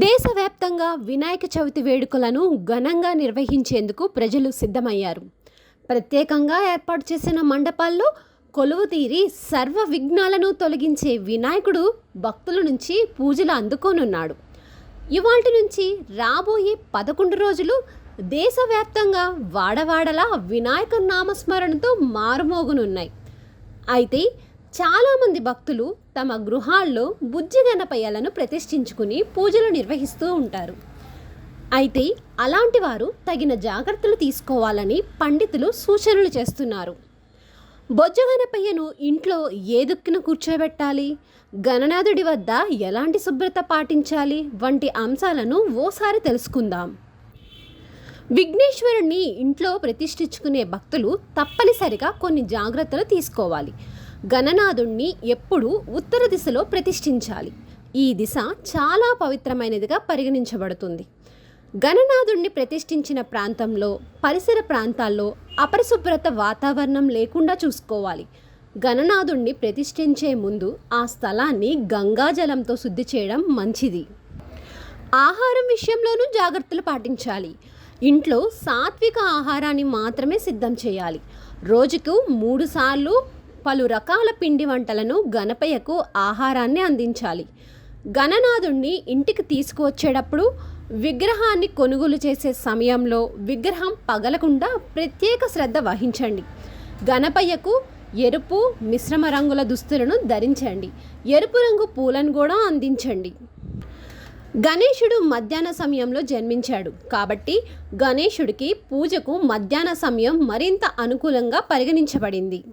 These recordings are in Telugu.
దేశవ్యాప్తంగా వినాయక చవితి వేడుకలను ఘనంగా నిర్వహించేందుకు ప్రజలు సిద్ధమయ్యారు. ప్రత్యేకంగా ఏర్పాటు చేసిన మండపాల్లో కొలువు తీరి సర్వ విఘ్నాలను తొలగించే వినాయకుడు భక్తుల నుంచి పూజలు అందుకోనున్నాడు. ఇవాటి నుంచి రాబోయే పదకొండు రోజులు దేశవ్యాప్తంగా వాడవాడలా వినాయక నామస్మరణతో మారుమోగనున్నాయి. అయితే చాలామంది భక్తులు తమ గృహాల్లో బుజ్జి గణపయ్యలను ప్రతిష్ఠించుకుని పూజలు నిర్వహిస్తూ ఉంటారు. అయితే అలాంటి వారు తగిన జాగ్రత్తలు తీసుకోవాలని పండితులు సూచనలు చేస్తున్నారు. బొజ్జ గణపయ్యను ఇంట్లో ఏ దుక్కున కూర్చోబెట్టాలి? గణనాథుడి వద్ద ఎలాంటి శుభ్రత పాటించాలి? వంటి అంశాలను ఓసారి తెలుసుకుందాం. విఘ్నేశ్వరుణ్ణి ఇంట్లో ప్రతిష్ఠించుకునే భక్తులు తప్పనిసరిగా కొన్ని జాగ్రత్తలు తీసుకోవాలి. గణనాథుణ్ణి ఎప్పుడూ ఉత్తర దిశలో ప్రతిష్ఠించాలి. ఈ దిశ చాలా పవిత్రమైనదిగా పరిగణించబడుతుంది. గణనాథుణ్ణి ప్రతిష్ఠించిన ప్రాంతంలో పరిసర ప్రాంతాల్లో అపరిశుభ్రత వాతావరణం లేకుండా చూసుకోవాలి. గణనాథుణ్ణి ప్రతిష్ఠించే ముందు ఆ స్థలాన్ని గంగాజలంతో శుద్ధి చేయడం మంచిది. ఆహారం విషయంలోనూ జాగ్రత్తలు పాటించాలి. ఇంట్లో సాత్విక ఆహారాన్ని మాత్రమే సిద్ధం చేయాలి. రోజుకు మూడుసార్లు పలు రకాల పిండి వంటలను గణపయ్యకు ఆహారాన్ని అందించాలి. గణనాథుణ్ణి ఇంటికి తీసుకువచ్చేటప్పుడు విగ్రహాన్ని కొనుగోలు చేసే సమయంలో విగ్రహం పగలకుండా ప్రత్యేక శ్రద్ధ వహించండి. గణపయ్యకు ఎరుపు మిశ్రమ రంగుల దుస్తులను ధరించండి. ఎరుపు రంగు పూలను కూడా అందించండి. గణేశుడు మధ్యాహ్న సమయంలో జన్మించాడు. కాబట్టి గణేశుడికి పూజకు మధ్యాహ్న సమయం మరింత అనుకూలంగా పరిగణించబడింది.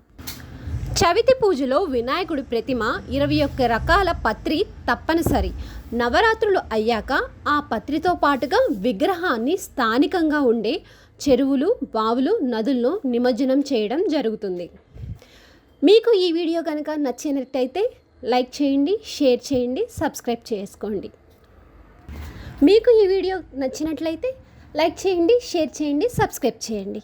చవితి పూజలో వినాయకుడి ప్రతిమ ఇరవై ఒక్క రకాల పత్రి తప్పనిసరి. నవరాత్రులు అయ్యాక ఆ పత్రితో పాటుగా విగ్రహాన్ని స్థానికంగా ఉండే చెరువులు బావులు నదుల్లో నిమజ్జనం చేయడం జరుగుతుంది. మీకు ఈ వీడియో కనుక నచ్చినట్టయితే లైక్ చేయండి షేర్ చేయండి సబ్స్క్రైబ్ చేసుకోండి. మీకు ఈ వీడియో నచ్చినట్లయితే లైక్ చేయండి షేర్ చేయండి సబ్స్క్రైబ్ చేయండి.